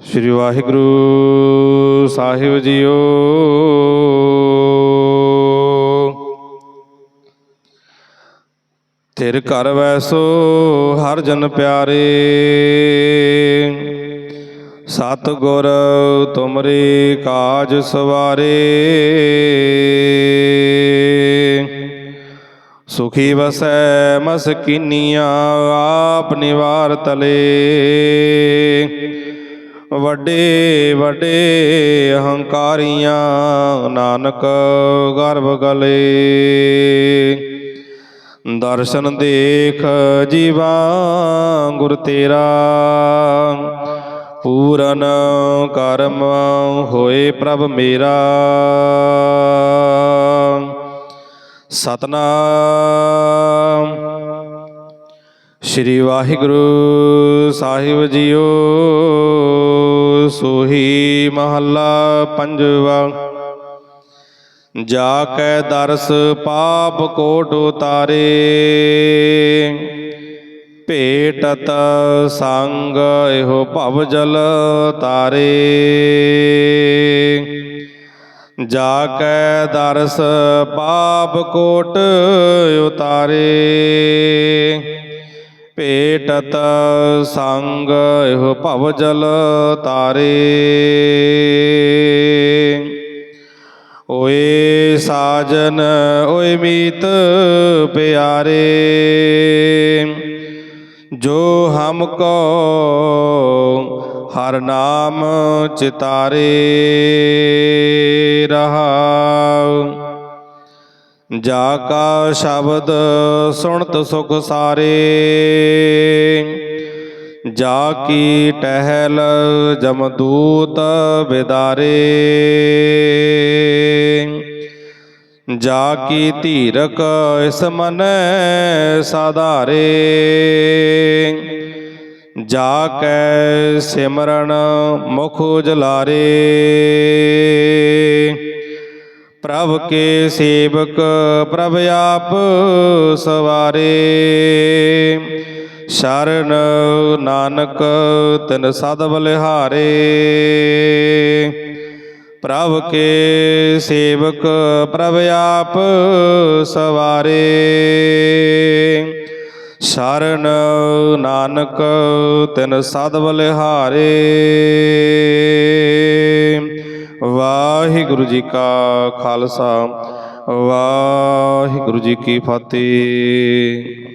ਸ੍ਰੀ ਵਾਹਿਗੁਰੂ ਸਾਹਿਬ JIO. ਤੇਰੇ ਘਰ ਵੈਸੋ ਹਰ ਜਨ ਪਿਆਰੇ। ਸਤ ਗੁਰ ਤੁਮਰੇ ਕਾਜ ਸਵਾਰੇ। ਸੁਖੀ ਵਸੈ ਮਸਕੀਨੀਆਂ, ਆਪ ਨਿਵਾਰ ਤਲੇ। ਵੱਡੇ ਵੱਡੇ ਅਹੰਕਾਰੀਆਂ ਨਾਨਕ ਗਰਭ ਗਲੇ। ਦਰਸ਼ਨ ਦੇਖ ਜੀਵਾ, ਗੁਰ ਤੇਰਾ। ਪੂਰਨ ਕਰਮ ਹੋਏ ਪ੍ਰਭ ਮੇਰਾ। ਸਤਨਾਮ। ਸ੍ਰੀ ਵਾਹਿਗੁਰੂ ਸਾਹਿਬ ਜੀਓ, ਸੋਹੀ ਮਹੱਲਾ ਪੰਜਵਾ। ਜਾ ਕੈ ਦਰਸ ਪਾਪ ਕੋਟ ਉਤਾਰੇ, ਭੇਟਤ ਸੰਗ ਇਹੋ ਭਵ ਜਲ ਤਾਰੇ। ਜਾ ਕੈ ਦਰਸ ਪਾਪ ਕੋਟ ਉਤਾਰੇ। ਭੇਟਤ ਸੰਗ ਇਹੋ ਭਵ ਜਲ ਤਾਰੇ। ਓਏ ਸਾਜਨ, ਓਏ ਮੀਤ ਪਿਆਰੇ। ਜੋ ਹਮ ਕੋ ਹਰ ਨਾਮ ਚਿਤਾਰੇ। ਰਹਾਉ ਜਾ ਕਾ ਸ਼ਬਦ ਸੁਣਤ ਸੁਖ ਸਾਰੇ। ਜਾ ਕੀ ਟਹਿਲ ਜਮਦੂਤ ਬਿਦਾਰੇ। ਜਾ ਕੀ ਧੀਰਕ ਇਸ ਮਨ ਸਾਧਾਰੇ। ਜਾ ਕੈ ਸਿਮਰਨ ਮੁਖ ਉਜਲਾਰੇ। ਪ੍ਰਭ ਕੇ ਸੇਵਕ ਪ੍ਰਭ ਆਪ ਸਵਾਰੇ। ਸ਼ਰਨ ਨਾਨਕ ਤਿਨ ਸਦ ਬਲਿਹਾਰੇ। ਪ੍ਰਭ ਕੇ ਸੇਵਕ ਪ੍ਰਭ ਆਪ ਸਵਾਰੇ। ਸ਼ਰਨ ਨਾਨਕ ਤਿਨ ਸਦ ਬਲਿਹਾਰੇ। ਵਾਹਿਗੁਰੂ ਜੀ ਕਾ ਖਾਲਸਾ ਵਾਹਿਗੁਰੂ ਜੀ ਕੀ ਫਤਿਹ।